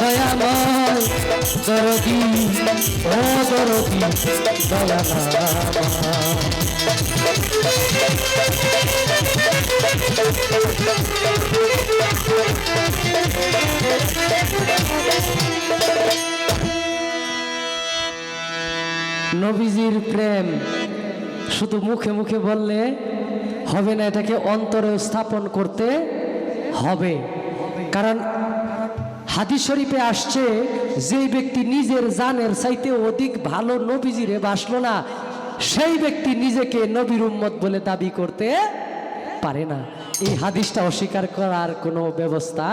দয়াময় দরদি, ও দরদি নবীজির প্রেম শুধু মুখে মুখে বললে হবে না, এটাকে অন্তরে স্থাপন করতে হবে। কারণ হাদিস শরীফে আসছে, যে ব্যক্তি নিজের জানের চাইতে অধিক ভালো নবীজিরে বাসলো না, সেই ব্যক্তি নিজেকে নবীর উম্মত বলে দাবি করতে পারে না। এই হাদিসটা অস্বীকার করার কোনো ব্যবস্থা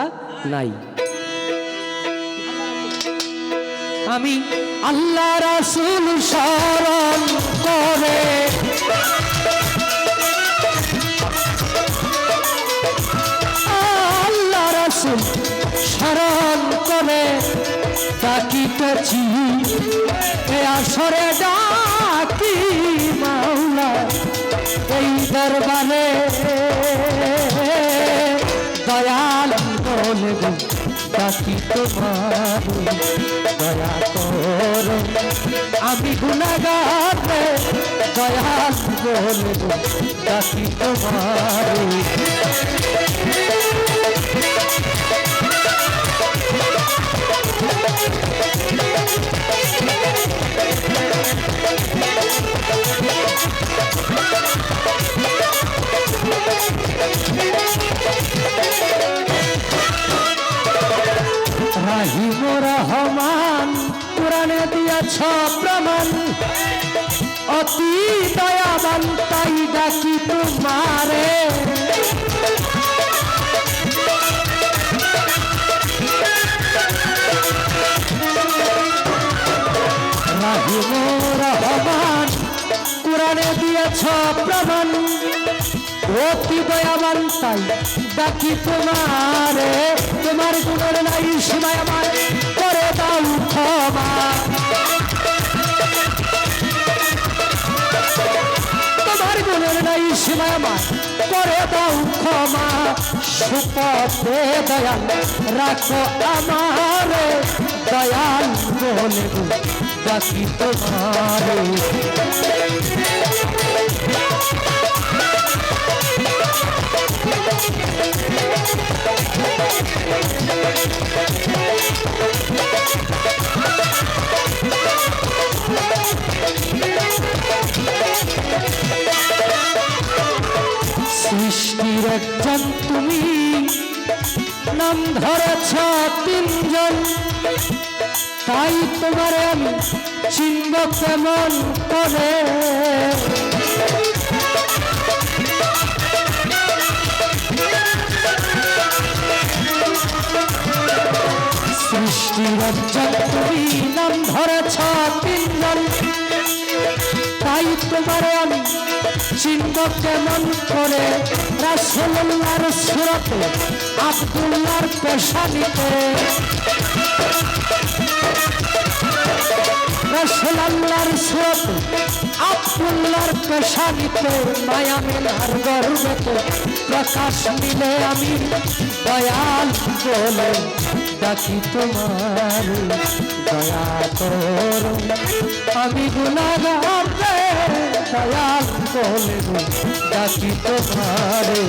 নাই। আমি আল্লাহ রাসুল স্মরণ করে স্মরণ করে, ডাকিতেছি। এ আসরে ডাকি মাওলা, এই দরবারে। দয়াল বলে ডাকি তোমার। দয়া কর। আমি গুণাগার দয়াল বলে ডাকি তোমার। রাহিম রহমান কোরআনে দিয়াছ প্রমাণ। অতি দয়াবান তাই ডাকি তোমারে। রহমান কোরআনে দিয়েছ প্রমাণ। অতি দয়াবান, তাই ডাকি তোমারে, তোমার গুণের নাই সীমায় আমার। করে দাও ক্ষমা। তোমার গুণের নাই সীমায় আমার। করে দাও ক্ষমা। সুপথে দয়াল, রাখো আমারে দয়াল বলে। গো ডাকি তোমারে সৃষ্টির একজন তুমি নাম ধরেছ তিনজন। তাই তোমার আমি চিনব কেমন করে? তুমি নাম ধরেছ তিনজন। তাই তোমার আমি চিনব কেমন করে? রাসুল্লাহর সুরতে আব্দুল্লাহর পেশানিতে রাসুল্লাহর সুরতে আব্দুল্লাহর পেশানিতে মায়া মেলার গর্বতে প্রকাশ মিলে আমি দয়াল বলে ডাকি তোমার দয়া করো আমি গুণাগার দয়াল বলে ডাকি তোমারে।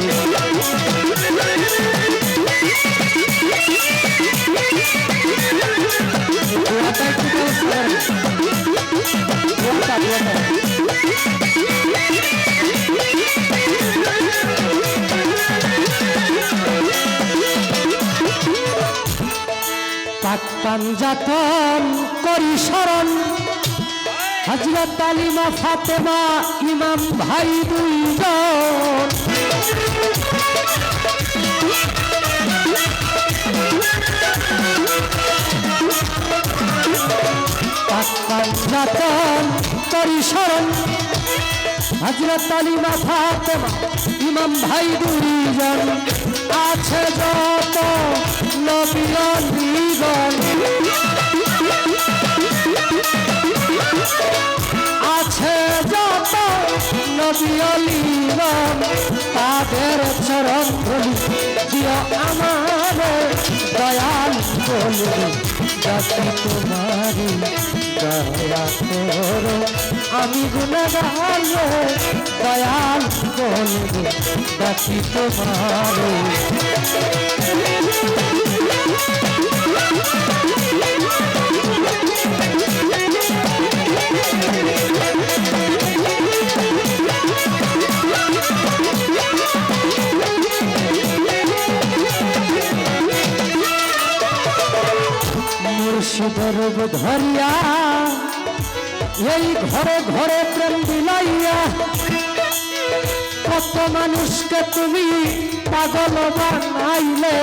পাঞ্জাতন করি শরণ। হজরত আলিমা ফাতেমা, ইমাম ভাই পাক পাঞ্জাতন করি শরণ। হজরত আলিমা ফাতেমা, ইমাম ভাই দুইজন। আছে যত নবীগণ নবিয়লিগণ তাদের চরণ ধরি দিও আমার দয়াল বলব জাতি তোমারি দয়া করো আমি গুণগান দয়াল বলব জাতি তোমারি ধরিয়া, এই ঘরে ঘরে প্রেম বিলাইয়া, কত মানুষকে তুমি পাগল বানাইলে।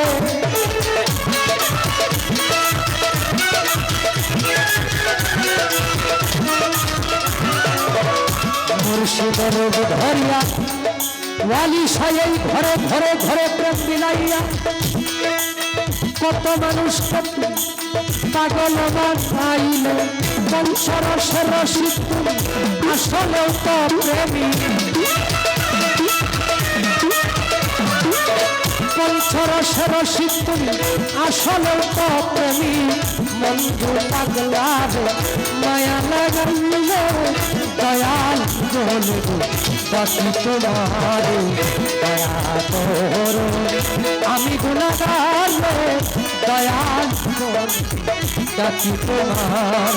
মুর্শিদের ধরিয়া ওয়ালি সাই ঘরে ঘরে ঘরে প্রেম বিলাইয়া, কত মানুষ পাগল বানাইলে বংশরসের রসিক আসলেও তো প্রেমী। বংশর রসিক তুমি আসলেও তো প্রেমী। মঞ্জু পাগলার, মায়া লাগাইলে দয়াল বলব বাকি তোমার দয়া করো। আমি গুণাগার দয়াল ডাকি তোমার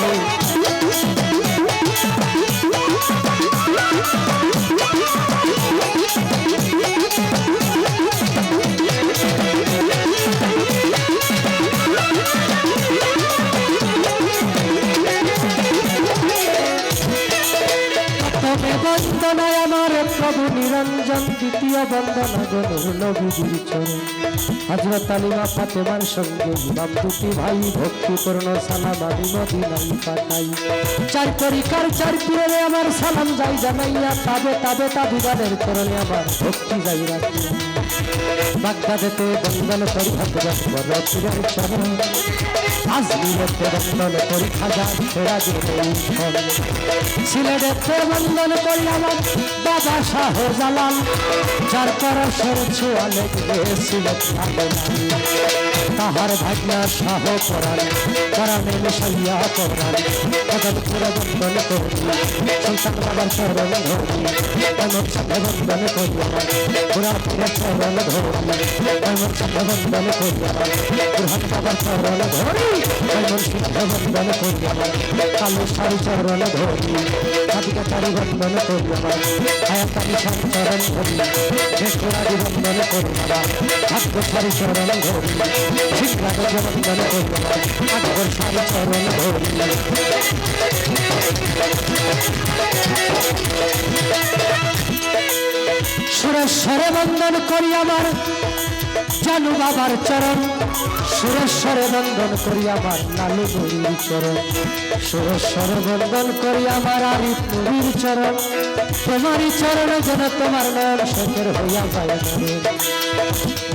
দ্বিতীয় বন্দনা গনুর নবীজির চরণ। হজরত আলিমা ফাতেমার সঙ্গে ইমাম দুটি ভাই ভক্তিপূর্ণ সালাম আমি মদিনাই পাঠাই। চার তরিকার চার পীরে আমার সালাম যাই জানাইয়া, তাবে তাবে তাবিদানের চরণে আমার ভক্তি যাই রাখিয়া। বাগদাদেতে বন্দন করি, ভগবান পীরের চরণ। আজমিরতে বন্দন করি আমার বাবা শাহ জালাল। যার পরশের ছোঁয়া অনেক সিলেট ভালো তাহার ভাগনা শাহ করান করানে মিশাইয়া করান ভগত পুরে বন্দন করি সন্তান বাবার চরণ ধরি এমন সাথে বন্দন করি আমার পুরা পুরে চরণ ধরি এমন সাথে বন্দন করি আমার পুরহান বাবার চরণ ধরি এমন সাথে বন্দন করি কালো শাড়ি চরণ ধরি সাদিকা চারি বন্দন করি আমার হায়াতানি শাড়ি চরণ ধরি শেষরাজি বন্দন করি আমার ভাগ্য শাড়ি চরণ ধরি করি আমার আকবর বন্দন করি আমার। জানু বাবার চরণ, সুরেশ্বরে বন্দন করি আমার লালু নবীর চরণ, সুরেশ্বরে বন্দন করি আমার আরিফ নবীর চরণ, তোমারই চরণে যেন তোমার নাম শেখের হইয়া যায়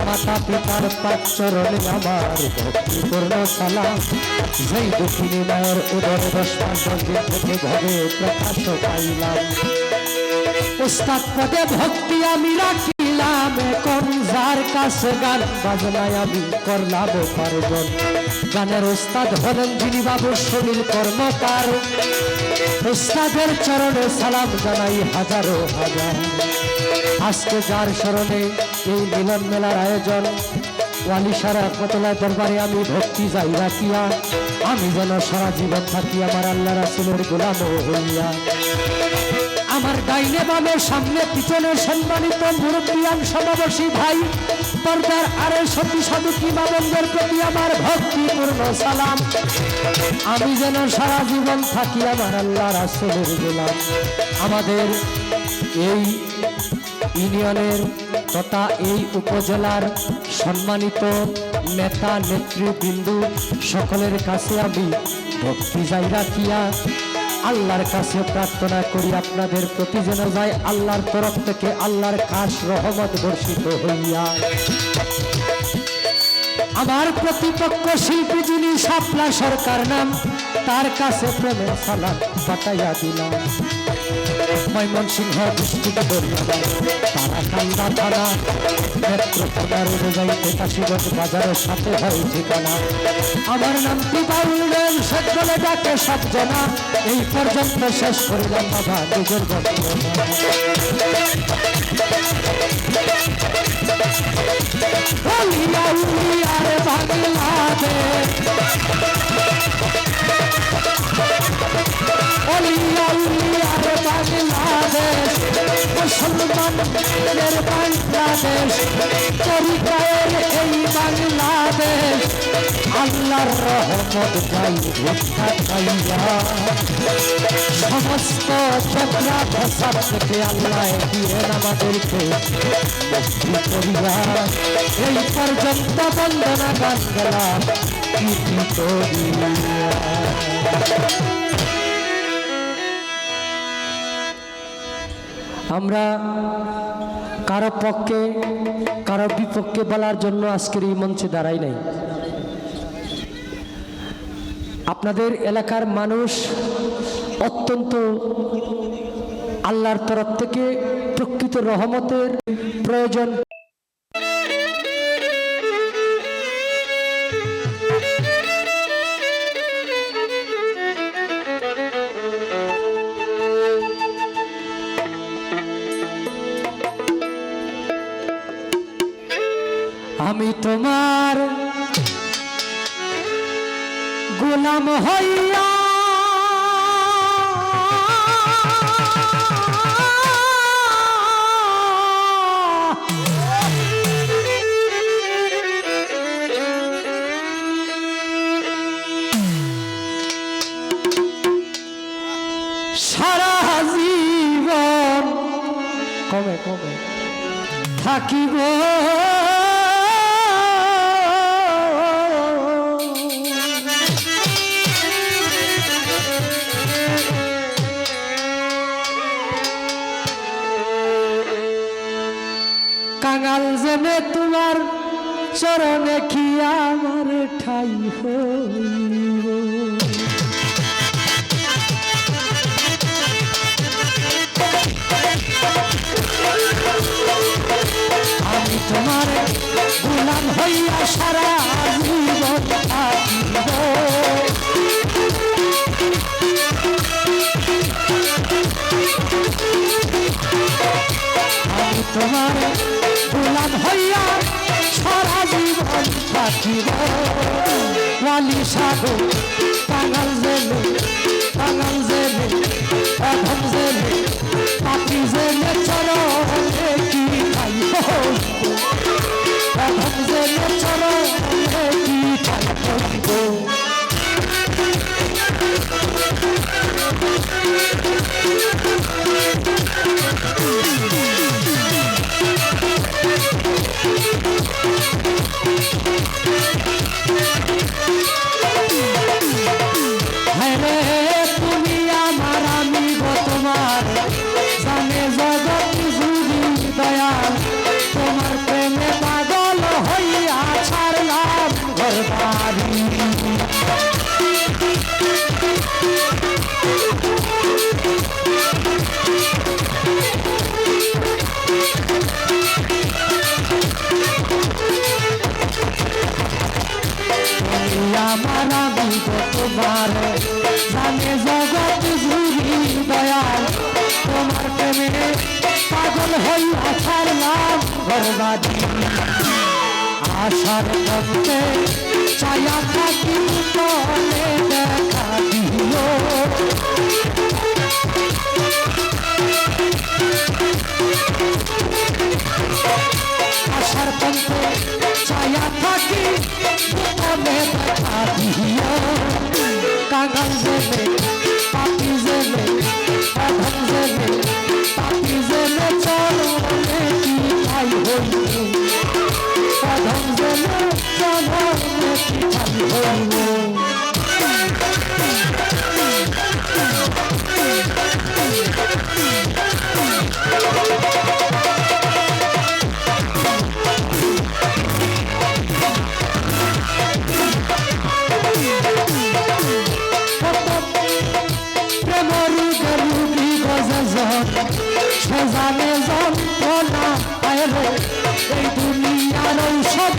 মাতা পিতার পাক চরণে আমার ভক্তিপূর্ণ সালাম। যেই দুঃখিনী মায়ের উদর দশ মাস থেকে ঘরে প্রকাশ পাইলাম। উস্তাদ পদে ভক্তি আমি রাখিলাম এখন যার কাছে গান বাজনায় আমি করলাম পার্বণ। গানের উস্তাদ হলেন যিনি বাবু সুনীল কর্মকার। উস্তাদের চরণে সালাম জানাই হাজারো হাজার। আজকে যার স্মরণে এই মিলন মেলার আয়োজন, ওয়ালিশারা কতলা দরবারে আমি ভক্তি যাই রাখিয়া, আমি যেন সারা জীবন থাকি আমার আল্লাহ রাসুলের গোলাম হইয়া। আমার ডাইনে বামে, সামনে পিছনে সম্মানিত মুরব্বিয়ান সমাবেশী ভাই, পর্দার আরে সতী সাধুকি বাবনদের প্রতি আমার ভক্তিপূর্ণ সালাম। আমি যেন সারা জীবন থাকি আমার আল্লাহ রাসুলের গোলাম। আমাদের এই ইউনিয়নের তথা এই উপজেলার সম্মানিত নেতা, নেতৃবৃন্দু, সকলের কাছে আমি ভক্তি যাই রাখিয়া আল্লাহর কাছে প্রার্থনা করি, আপনাদের প্রতি যেন যায় আল্লাহর তরফ থেকে আল্লাহর কাশ রহমত বর্ষিত হইয়া। আমার প্রতিপক্ষ শিল্পী যিনি সাপলা সরকার নাম, তার কাছে প্রেমের সালাদ পাঠাইয়া দিলাম। ময়মনসিংহ ডিস্ট্রিক্ট বরিয়ানা তারাকান্দা থানা, নেত্রকোনার অনুযায়ী কাশীগঞ্জ বাজারের সাথে হয় ঠিকানা। আমার নামটি বাউলেন সকলে ডাকে সব জনা। এই পর্যন্ত শেষ করিলাম বাবা নিজের বক্তব্য উলিয়া উলিয়া রে বাংলাদেশ উলিয়া উলিয়া রে বাংলাদেশ সমস্ত ভাষার থেকে আল্লাহ এই পর্যন্ত বন্দনা গান গেলাম আমরা কারও পক্ষে, কারও বিপক্ষে বলার জন্য আজকের এই মঞ্চে দাঁড়াই নাই। আপনাদের এলাকার মানুষ অত্যন্ত আল্লাহর তরফ থেকে প্রকৃত রহমতের প্রয়োজন। তোমার গোলাম হইয়া কাঙাল জেনে তোমার চরণে কি আমার ঠাই হইব? আমি তোমার গোলাম হইয়া সারা জীবন আমি তোমার গোলাম হইয়া সারা জীবন থাকিব লালি সাধু কাঙাল জেলে কাঙাল জেলে এখন জেলে। ছাড়লাম আশার পথে ছায়া থাকি তলে দেখা দিও। আশার পথে ছায়া থাকি তলে দেখা দিও। কাঙাল জেলে, পাপি জেলে অধম জেলে সজানে যন্ত্রণা আয় এই দুনিয়ার ঔষধ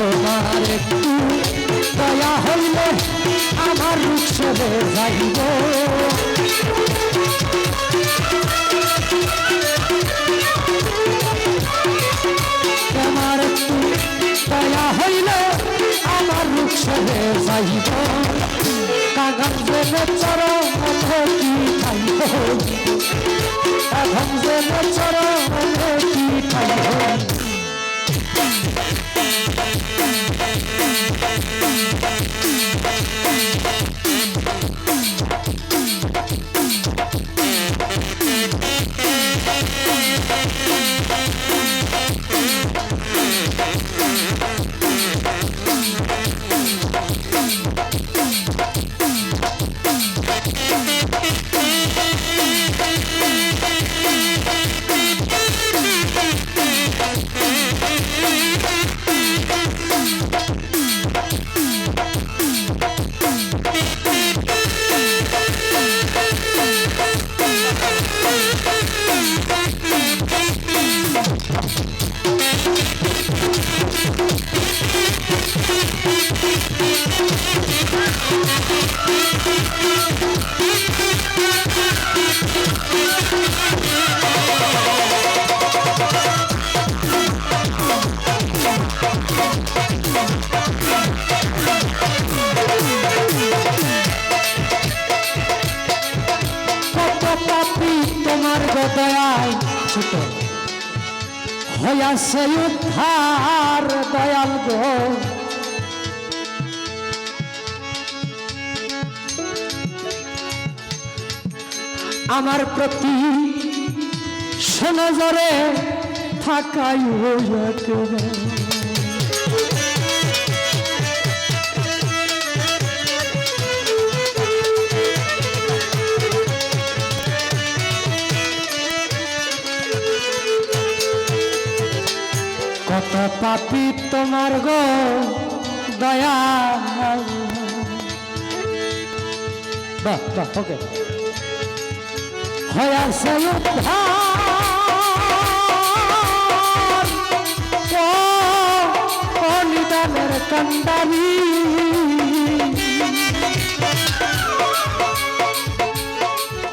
তোমার দয়া হইলে আমার রুক্ষে যাইব। তোমার উদ্ধার দয়াল গো আমার প্রতি সোনজরে থাকাই একেবারে কত পাপি তোমার গো, দয়া বাহ বাহ ওকে ও ও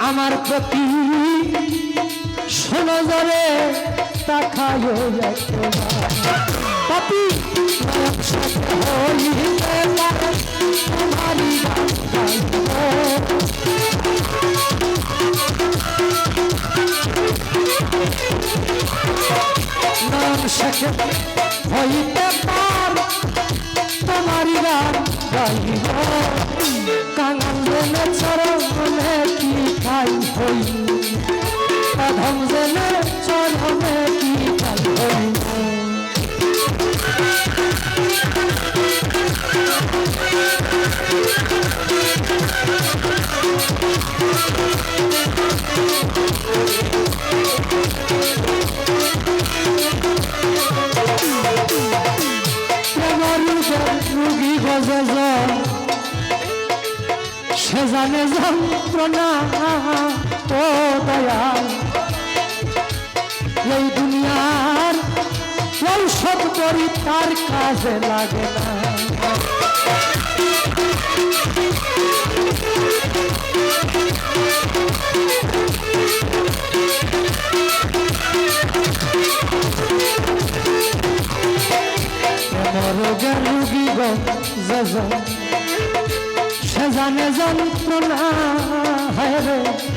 আমার প্রতি শোনো জরে তাকায় পাপি। নাম শেখে হইতে পার তোমারি গান গাইব। কাঙ্গনে চরণে কি খাই হই? অধম জেনে চরণে কি খাই হই? সে জানে যন্ত্রণা ও দয়াল এই দুনিয়ার ঔষধ করি তার কাজে লাগে না। রোগের রুগী গো যজন? সে জানে হায় রে।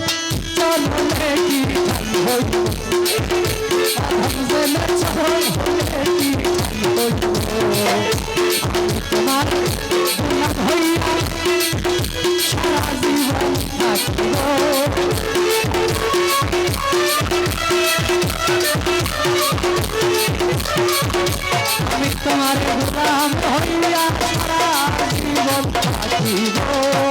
তোমার গোলাম হইয়া সারা জীবন থাকিব